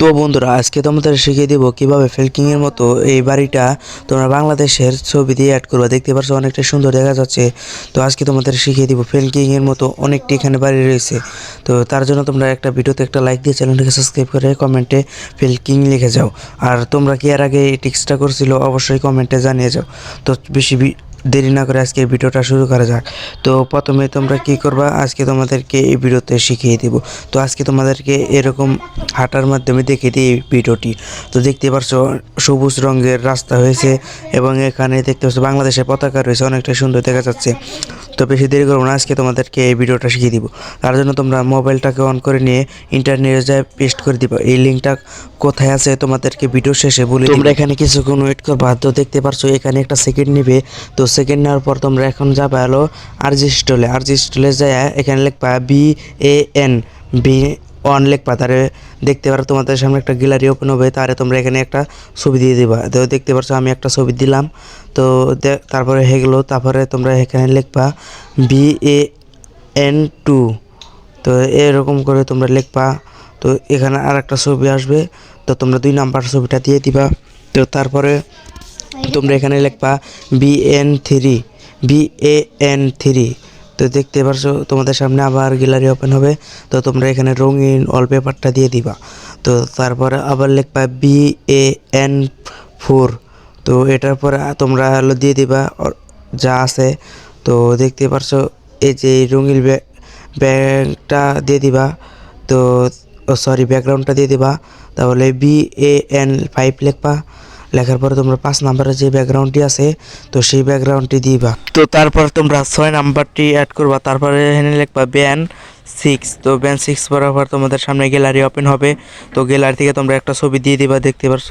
তো বন্ধুরা, আজকে তোমাদের শিখিয়ে দেবো কীভাবে ফেলকিং এর মতো এই বাড়িটা তোমরা বাংলাদেশের ছবি দিয়ে অ্যাড করবে। দেখতে পাচ্ছ অনেকটা সুন্দর দেখা যাচ্ছে। তো আজকে তোমাদের শিখিয়ে দিব ফেলকিং এর মতো অনেকটি এখানে বাড়ি রয়েছে। তো তার জন্য তোমরা একটা ভিডিওতে একটা লাইক দিয়ে চ্যানেলটাকে সাবস্ক্রাইব করে কমেন্টে ফেলকিং লিখে যাও। আর তোমরা কি এর আগে এই টিক্সটা করছিল, অবশ্যই কমেন্টে জানিয়ে যাও। তো বেশি দেরি না করে আজকে ভিডিওটা শুরু করা যাক। তো প্রথমে তোমরা কি করবা? আজকে তোমাদেরকে এই ভিডিওতে শিখিয়ে দেব। তো আজকে তোমাদেরকে এরকম হাঁটার মাধ্যমে দেখিয়ে দিই এই ভিডিওটি। তো দেখতে পারছ, সবুজ রঙের রাস্তা হয়েছে এবং এখানে দেখতে পাচ্ছ বাংলাদেশের পতাকা রয়েছে, অনেকটা সুন্দর দেখা যাচ্ছে। তো বেশি দেরি করব না, আজকে তোমাদেরকে এই ভিডিওটা শিখিয়ে দিব। তার জন্য তোমরা মোবাইলটাকে অন করে নিয়ে ইন্টারনেটে যায় পেস্ট করে দিবা। এই লিঙ্কটা কোথায় আছে তোমাদেরকে ভিডিও শেষে বলে তোমরা এখানে কিছুক্ষণ ওয়েট করবা। তো দেখতে পারছ, এখানে একটা সেকেন্ড নিবে। তো সেকেন্ড নেওয়ার পর তোমরা এখন যাবা হলো আরজি স্টলে আরজি স্টলে যায় এখানে লিখবা B A N B on লিখবা তারে দেখতে পারো, তোমাদের সামনে একটা গ্যালারি ওপেন হবে, তারে তোমরা এখানে একটা ছবি দিয়ে দিবা। তো দেখতে পারছ, আমি একটা ছবি দিলাম। তো তারপরে হয়ে গেলো, তারপরে তোমরা এখানে লিখবা বি এ এন টু তো এরকম করে তোমরা লিখবা। তো এখানে আর একটা ছবি আসবে, তো তোমরা দুই নাম্বার ছবিটা দিয়ে দিবা। তো তারপরে তোমরা এখানে লিখবা B N three B A N three তো দেখতে পারছ, তোমাদের সামনে আবার গ্যালারি ওপেন হবে। তো তোমরা এখানে রঙিন ওয়ালপেপারটা দিয়ে দিবা। তো তারপরে আবার লিখবা বি এ এন ফোর তো এটার পরে তোমরা হলো দিয়ে দিবা যা আছে। তো দেখতে পারছ, এই যে রঙিন ব্যাগ ব্যাগটা দিয়ে দিবা। তো সরি ব্যাকগ্রাউন্ডটা দিয়ে দিবা। তাহলে বি এ এন ফাইভ লিখবা। লেখার পরে তোমরা পাঁচ নাম্বারের যে ব্যাকগ্রাউন্ডটি আছে, তো সেই ব্যাকগ্রাউন্ডটি দিবা। তো তারপর তোমরা ছয় নাম্বারটি অ্যাড করবা, তারপরে এখানে লিখবা ব্যান সিক্স তো ব্যান সিক্স বরাবর তোমাদের সামনে গ্যালারি ওপেন হবে। তো গ্যালারি থেকে তোমরা একটা ছবি দিয়ে দিবা, দেখতে পারছ?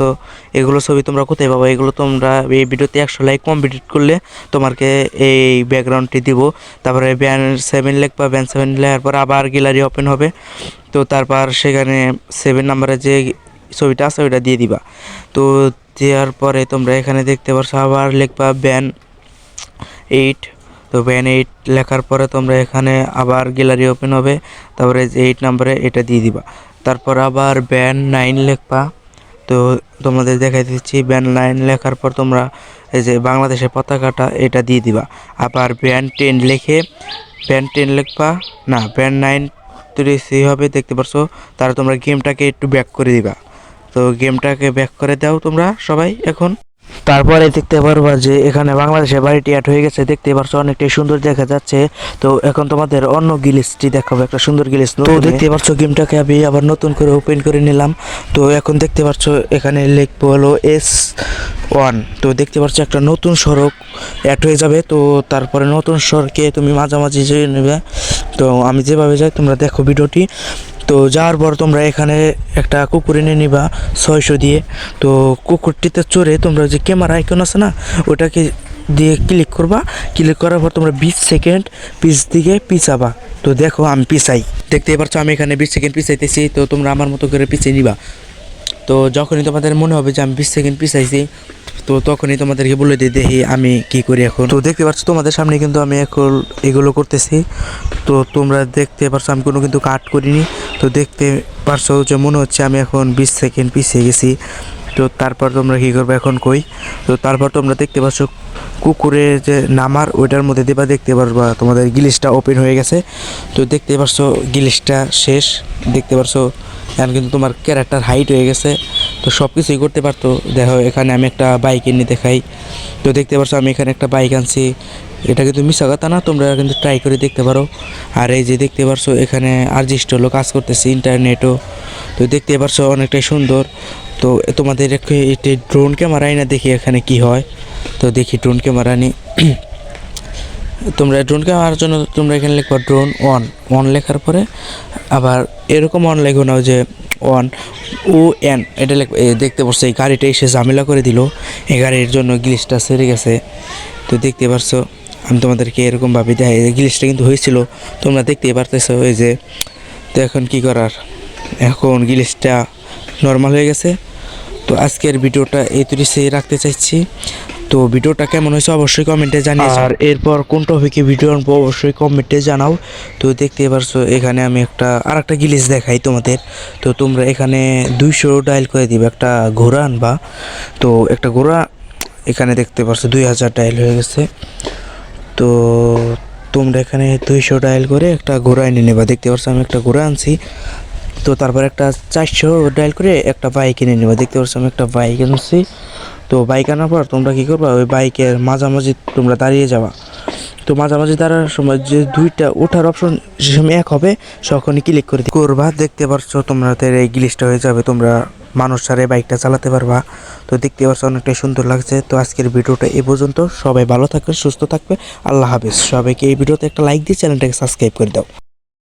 এগুলো ছবি তোমরা কোথায় পাবো? এগুলো তোমরা এই ভিডিওতে একশো লাইক কমপ্লিট করলে তোমাকে এই ব্যাকগ্রাউন্ডটি দিব। তারপরে ব্যান সেভেন লিখবা ব্যান সেভেন লেখার পর আবার গ্যালারি ওপেন হবে। তো তারপর সেখানে সেভেন নাম্বারে যে ছবিটা আছে, ওইটা দিয়ে দিবা। তো দেওয়ার পরে তোমরা এখানে দেখতে পারছ আবার লিখবা ব্যান এইট তো ব্যান এইট লেখার পরে তোমরা এখানে আবার গ্যালারি ওপেন হবে, তারপরে এইট নাম্বারে এটা দিয়ে দিবা। তারপর আবার ব্যান নাইন লিখবা। তো তোমাদের দেখাই দিচ্ছি ব্যান নাইন লেখার পর তোমরা এই যে বাংলাদেশের পতাকাটা এটা দিয়ে দিবা। আবার ব্যান টেন লিখে ব্যান টেন লিখবা। না ব্যান নাইন তৈরি হবে, দেখতে পারছ। তারা তোমরা গেমটাকে একটু ব্যাক করে দিবা। তো গেমটাকে ব্যাক করে দাও তোমরা সবাই এখন। তারপরে দেখতে পারবা যে এখানে বাংলাদেশে বাড়িটি অ্যাড হয়ে গেছে। দেখতে পারছ অনেকটাই সুন্দর দেখা যাচ্ছে। তো এখন তোমাদের অন্য গিলিসটি দেখাবো একটা সুন্দর গিলিস তো দেখতে পারছ গেমটাকে আমি আবার নতুন করে ওপেন করে নিলাম। তো এখন দেখতে পারছ এখানে লিখব হলো এস ওয়ান তো দেখতে পাচ্ছ একটা নতুন সড়ক অ্যাড হয়ে যাবে। তো তারপরে নতুন সড়কে তুমি মাঝামাঝি যেয়ে নেবে। তো আমি যেভাবে যাই তোমরা দেখো ভিডিওটি। তো যাওয়ার পর তোমরা এখানে একটা কুকুর এনে নিবা ছয়শো দিয়ে। তো কুকুরটিতে চড়ে তোমরা যে ক্যামেরা আইকন আছে না, ওটাকে দিয়ে ক্লিক করবা। ক্লিক করার পর তোমরা বিশ সেকেন্ড পিস দিকে পিছাবা। তো দেখো আমি পিছাই। দেখতে পারছ আমি এখানে বিশ সেকেন্ড পিছাইতেছি, তো তোমরা আমার মতো করে পিছিয়ে নিবা। তো যখনই তোমাদের মনে হবে যে আমি বিশ সেকেন্ড পিছাইছি তো তখনই তোমাদেরকে বলে দিই, দেখি আমি কি করি এখন। তো দেখতে পাচ্ছ, তোমাদের সামনে কিন্তু আমি এখন এগুলো করতেছি। তো তোমরা দেখতে পারছ, আমি কোনো কিন্তু কাট করিনি। তো দেখতে পারছ যে মনে হচ্ছে আমি এখন বিশ সেকেন্ড পিছিয়ে গেছি। তো তারপর তোমরা কী করবে এখন কই? তো তারপর তোমরা দেখতে পাচ্ছ, কুকুরে যে নামার ওইটার মধ্যে দেবা, দেখতে পারবা তোমাদের গিলিসটা ওপেন হয়ে গেছে। তো দেখতে পারছ গিলিসটা শেষ। দেখতে পারছ, এখন কিন্তু তোমার ক্যারেক্টার হাইট হয়ে গেছে। তো সব কিছুই করতে পারতো। দেখো, এখানে আমি একটা বাইক এনে দেখাই। তো দেখতে পারছ, আমি এখানে একটা বাইক আনছি। এটা কিন্তু মিশা কথা না, তোমরা কিন্তু ট্রাই করে দেখতে পারো। আর এই যে দেখতে পারছ, এখানে আর্জিস্ট হলো কাজ করতেছে ইন্টারনেটও তো দেখতে পারছ, অনেকটাই সুন্দর। তো তোমাদের একটি ড্রোন ক্যামেরাই না দেখি এখানে কি হয়। তো দেখি ড্রোন ক্যামেরা নিয়ে তোমরা ড্রোন ক্যামেরার জন্য তোমরা এখানে লিখবা ড্রোন অন অন লেখার পরে আবার এরকম অন লেখো না যে অন ও এন এটা দেখতে পাচ্ছ এই গাড়িটা এসে ঝামেলা করে দিল। এই গাড়ির জন্য গ্লিসটা সেরে গেছে। তো দেখতে পারছ, আমি তোমাদেরকে এরকমভাবে দেখাই। গ্লিসটা কিন্তু হয়েছিল, তোমরা দেখতে পারতেছো ওই যে, তো এখন কি করার? এখন গ্লিসটা নর্মাল হয়ে গেছে। তো আজকের ভিডিওটা এই তৈরি রাখতে চাইছি। তো ভিডিওটা কেমন হয়েছে অবশ্যই কমেন্টে জানিয়ে আর এরপর কোন টপিকে ভিডিও আনব অবশ্যই কমেন্টে জানাও। তো দেখতে পারছ, এখানে আমি একটা আর একটা গিলিস দেখাই তোমাদের। তো তোমরা এখানে দুইশো ডায়াল করে দিবে, একটা ঘোড়া আনবা। তো একটা ঘোড়া, এখানে দেখতে পারছ দুই হাজার ডায়াল হয়ে গেছে। তো তোমরা এখানে দুইশো ডায়াল করে একটা ঘোড়া এনে নেবা। দেখতে পাচ্ছ আমি একটা ঘোড়া আনছি। তো তারপর একটা চারশো ডায়াল করে একটা বাইক এনে নেবা। দেখতে পাচ্ছ আমি একটা বাইক আনছি তো বাইক আনার পর তোমরা কী করবা? ওই বাইকের মাঝামাঝি তোমরা দাঁড়িয়ে যাবা। তো মাঝামাঝি দাঁড়ানোর সময় যে দুইটা ওঠার অপশন যে সময় এক হবে, তখনই ক্লিক করে করবা। দেখতে পারছ তোমাদের এই গ্লিচটা হয়ে যাবে। তোমরা মানুষ ছাড়া বাইকটা চালাতে পারবা। তো দেখতে পাচ্ছ অনেকটাই সুন্দর লাগছে। তো আজকের ভিডিওটা এ পর্যন্ত। সবাই ভালো থাকবে, সুস্থ থাকবে। আল্লাহ হাফেজ। সবাইকে এই ভিডিওতে একটা লাইক দিয়ে চ্যানেলটাকে সাবস্ক্রাইব করে দাও।